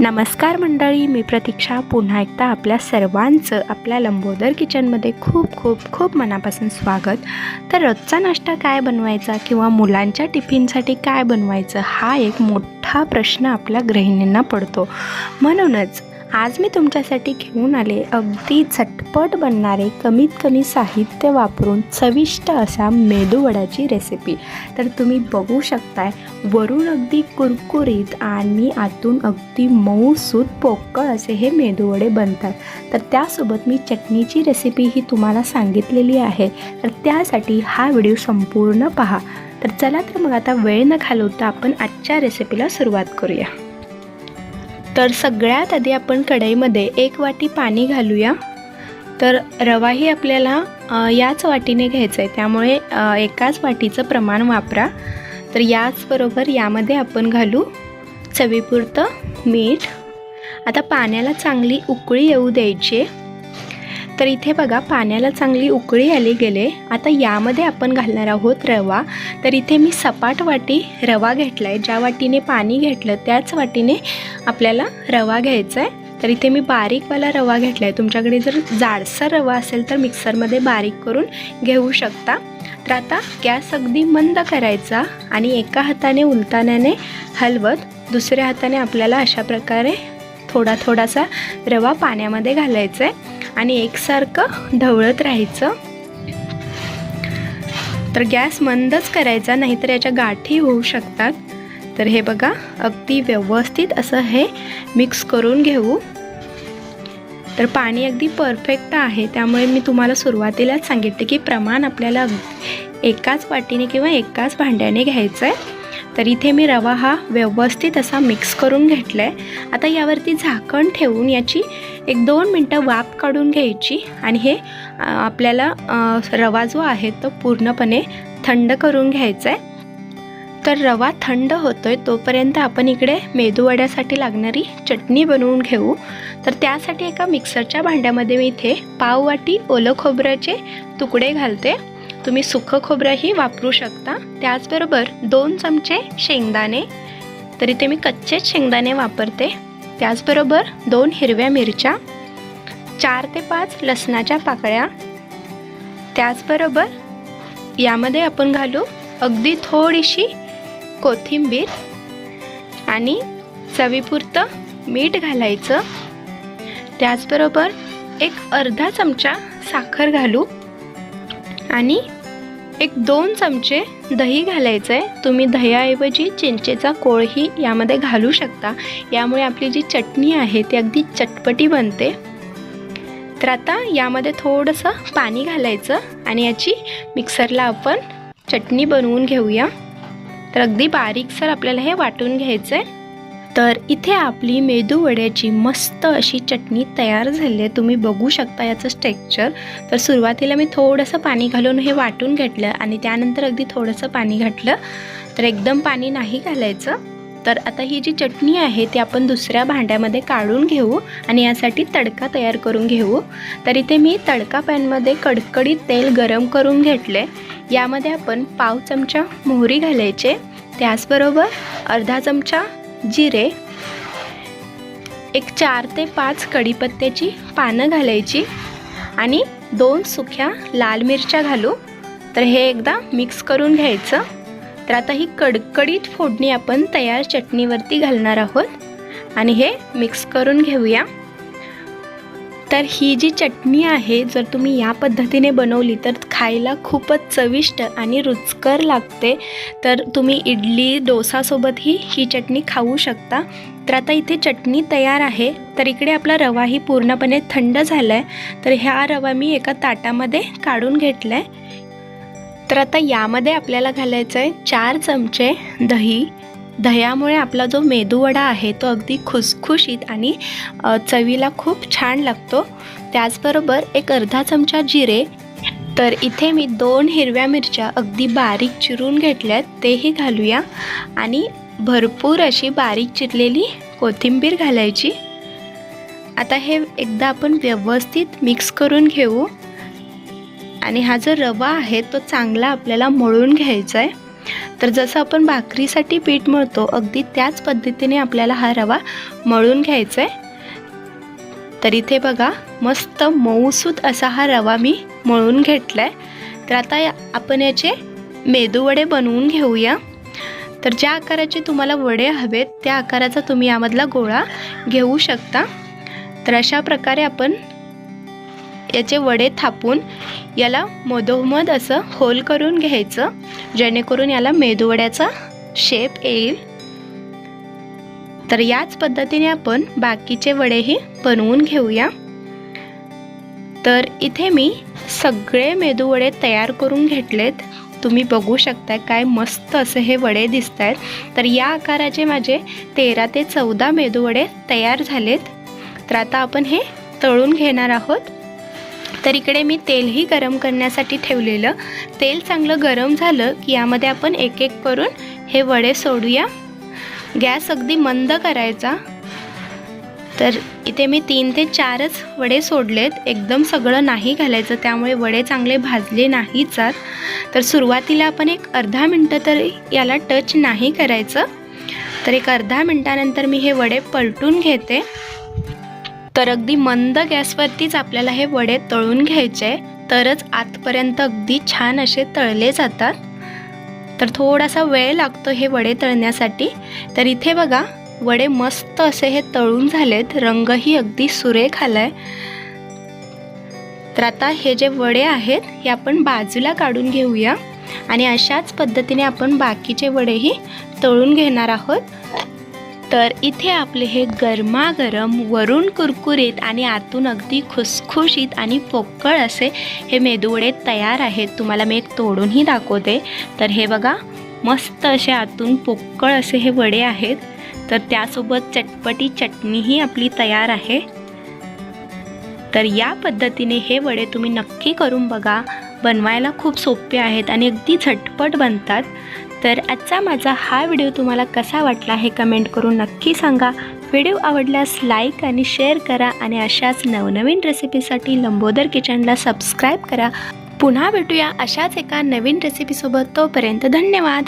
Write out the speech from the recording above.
नमस्कार मंडळी मी प्रतीक्षा. पुन्हा एकदा आपल्या सर्वांचं आपल्या लंबोदर किचनमध्ये खूप खूप खूप मनापासून स्वागत. तर रोजचा नाश्ता काय बनवायचा किंवा मुलांच्या टिफिनसाठी काय बनवायचं हा एक मोठा प्रश्न आपल्या गृहिणींना पडतो. म्हणूनच आज मी तुमच्यासाठी घेऊन आले अगदी झटपट बनणारे कमीत कमी साहित्य वापरून चविष्ट असा मेदूवड्याची रेसिपी तर तुम्ही बघू शकताय वरून अगदी कुरकुरीत आणि आतून अगदी मऊसूत पोकळ असे हे मेदूवडे बनतात. तर त्यासोबत मी चटणीची रेसिपी ही तुम्हाला सांगितलेली आहे. तर त्यासाठी हा व्हिडिओ संपूर्ण पहा. तर चला तर मग आता वेळ न घालवता आपण आजच्या रेसिपीला सुरुवात करूया. तर सगळ्यात आधी आपण कढईमध्ये एक वाटी पाणी घालूया. तर रवाही आपल्याला याच वाटीने घ्यायचा आहे त्यामुळे एकाच वाटीचं प्रमाण वापरा. तर याचबरोबर यामध्ये आपण घालू चवीपुरतं मीठ. आता पाण्याला चांगली उकळी येऊ द्यायची आहे. तर इथे बघा पाण्याला चांगली उकळी आली गेले. आता यामध्ये आपण घालणार आहोत रवा. तर इथे मी सपाट वाटी रवा घेतला आहे ज्या वाटीने पाणी घेतलं त्याच वाटीने आपल्याला रवा घ्यायचा आहे तर इथे मी बारीकवाला रवा घेतला आहे तुमच्याकडे जर जाडसर रवा असेल तर मिक्सरमध्ये बारीक करून घेऊ शकता. तर आता गॅस अगदी मंद करायचा आणि एका हाताने उलताण्याने हलवत दुसऱ्या हाताने आपल्याला अशा प्रकारे थोडा थोडासा रवा पाण्यामध्ये घालायचा आहे आणि एकसारखं ढवळत राहायचं. तर गॅस मंदच करायचा नाहीतर याच्या गाठी होऊ शकतात. तर हे बघा अगदी व्यवस्थित असं हे मिक्स करून घेऊ. तर पाणी अगदी परफेक्ट आहे त्यामुळे मी तुम्हाला सुरुवातीलाच सांगितले की प्रमाण आपल्याला एकाच वाटीने किंवा एकाच भांड्याने घ्यायचं आहे तर इथे मी रवा हा व्यवस्थित असा मिक्स करून घेतला आहे आता यावरती झाकण ठेवून याची एक दोन मिनटं वाफ काढून घ्यायची आणि हे आपल्याला रवा जो आहे तो पूर्णपणे थंड करून घ्यायचा आहे तर रवा थंड होतोय तोपर्यंत आपण इकडे मेदूवड्यासाठी लागणारी चटणी बनवून घेऊ. तर त्यासाठी एका मिक्सरच्या भांड्यामध्ये मी इथे पाववाटी ओलं खोबऱ्याचे तुकडे घालते. तुम्ही सुकं खोबरंही वापरू शकता. त्याचबरोबर दोन चमचे शेंगदाणे. तरी ते मी कच्चेच शेंगदाणे वापरते. त्याचबरोबर दोन हिरव्या मिरच्या. चार ते पाच लसणाच्या पाकळ्या. त्याचबरोबर यामध्ये आपण घालू अगदी थोडीशी कोथिंबीर आणि चवीपुरतं मीठ घालायचं. त्याचबरोबर एक अर्धा चमचा साखर घालू आणि एक दोन चमचे दही घालायचं आहे. तुम्ही दह्याऐवजी चिंचेचा कोळही यामध्ये घालू शकता. यामुळे आपली जी चटणी आहे ती अगदी चटपटी बनते. तर आता यामध्ये थोडंसं पाणी घालायचं आणि याची मिक्सरला आपण चटणी बनवून घेऊया. तर अगदी बारीकसर आपल्याला हे वाटून घ्यायचं आहे तर इथे आपली मेदूवड्याची मस्त अशी चटणी तयार झाली आहे. तुम्ही बघू शकता याचं स्ट्रेक्चर तर सुरुवातीला मी थोडंसं पाणी घालून हे वाटून घेतलं आणि त्यानंतर अगदी थोडंसं पाणी घातलं. तर एकदम पाणी नाही घालायचं. तर आता ही जी चटणी आहे ती आपण दुसऱ्या भांड्यामध्ये काढून घेऊ आणि यासाठी तडका तयार करून घेऊ. तर इथे मी तडका पॅनमध्ये कडकडीत तेल गरम करून घेतले यामध्ये आपण पाव चमचा मोहरी घालायचे. त्याचबरोबर अर्धा चमचा जिरे एक चार ते पाच कढीपत्त्याची पानं घालायची आणि दोन सुक्या लाल मिरच्या घालू. तर हे एकदा मिक्स करून घ्यायचं. तर आता ही कडकडीत फोडणी आपण तयार चटणीवरती घालणार आहोत. आणि हे मिक्स करून घेऊया. तर ही जी चटणी आहे जर तुम्ही या पद्धतीने बनवली तर खायला खूपच चविष्ट आणि रुचकर लागते. तर तुम्ही इडली डोसासोबतही ही चटणी खाऊ शकता. तर आता इथे चटणी तयार आहे. तर इकडे आपला रवाही पूर्णपणे थंड झाला आहे तर ह्या रवा मी एका ताटामध्ये काढून घेतला आहे तर आता यामध्ये आपल्याला घालायचं आहे चार चमचे दही दह्यामुळे आपला जो मेदूवडा आहे तो अगदी खुसखुशीत आणि चवीला खूप छान लागतो. त्याचबरोबर एक अर्धा चमचा जिरे तर इथे मी दोन हिरव्या मिरच्या अगदी बारीक चिरून घेतल्यात तेही घालूया. आणि भरपूर अशी बारीक चिरलेली कोथिंबीर घालायची. आता हे एकदा आपण व्यवस्थित मिक्स करून घेऊ. आणि हा जो रवा आहे तो चांगला आपल्याला मळून घ्यायचा आहे तर जसं आपण भाकरीसाठी पीठ मळतो अगदी त्याच पद्धतीने आपल्याला हा रवा मळून घ्यायचा आहे तर इथे बघा मस्त मऊसूत असा हा रवा मी मळून घेतला आहे तर आता या- आपण याचे मेदूवडे बनवून घेऊया. तर ज्या आकाराचे तुम्हाला वडे हवेत त्या आकाराचा तुम्ही यामधला गोळा घेऊ शकता. तर अशा प्रकारे आपण याचे वडे थापून याला मधोमध असं होल करून घ्यायचं. जेणेकरून याला मेदूवड्याचा शेप येईल. तर याच पद्धतीने आपण बाकीचे वडेही बनवून घेऊया. तर इथे मी सगळे मेदूवडे तयार करून घेतलेत. तुम्ही बघू शकता काय मस्त असे हे वडे दिसत आहेत तर या आकाराचे माझे तेरा ते चौदा मेदूवडे तयार झालेत. तर आता आपण हे तळून घेणार आहोत. तर इकडे मी तेलही गरम करण्यासाठी ठेवलेलं. तेल चांगलं गरम झालं की यामध्ये आपण एक एक करून हे वडे सोडूया. गॅस अगदी मंद करायचा. तर इथे मी तीन ते चारच वडे सोडलेत. एकदम सगळं नाही घालायचं त्यामुळे वडे चांगले भाजले नाही जात. तर सुरुवातीला आपण एक अर्धा मिनटं तरी याला टच नाही करायचं. तर एक अर्धा मिनटानंतर मी हे वडे पलटून घेते. तर अगदी मंद गॅसवरतीच आपल्याला हे वडे तळून घ्यायचे तरच आतपर्यंत अगदी छान असे तळले जातात. तर थोडासा वेळ लागतो हे वडे तळण्यासाठी. तर इथे बघा वडे मस्त असे हे तळून झालेत. रंगही अगदी सुरेख आलाय. तर आता हे जे वडे आहेत हे आपण बाजूला काढून घेऊया. आणि अशाच पद्धतीने आपण बाकीचे वडेही तळून घेणार आहोत. तर इथे आपले हे गरमागरम वरून कुरकुरीत आणि आतून अगदी खुसखुशीत आणि पोकळ असे हे मेदूवडे तयार आहेत. तुम्हाला मी एक तोडूनही दाखवते. तर हे बघा मस्त असे आतून पोकळ असे हे वडे आहेत. तर त्यासोबत चटपटी चटणीही आपली तयार आहे. तर या पद्धतीने हे वडे तुम्ही नक्की करून बघा. बनवायला खूप सोपे आहेत आणि अगदी झटपट बनतात. तर आजचा माझा हा व्हिडिओ तुम्हाला कसा वाटला हे कमेंट करून नक्की सांगा. व्हिडिओ आवडल्यास लाईक आणि शेअर करा आणि अशाच नवनवीन रेसिपीसाठी लंबोदर किचनला सबस्क्राईब करा. पुन्हा भेटूया अशाच एका नवीन रेसिपीसोबत तोपर्यंत धन्यवाद.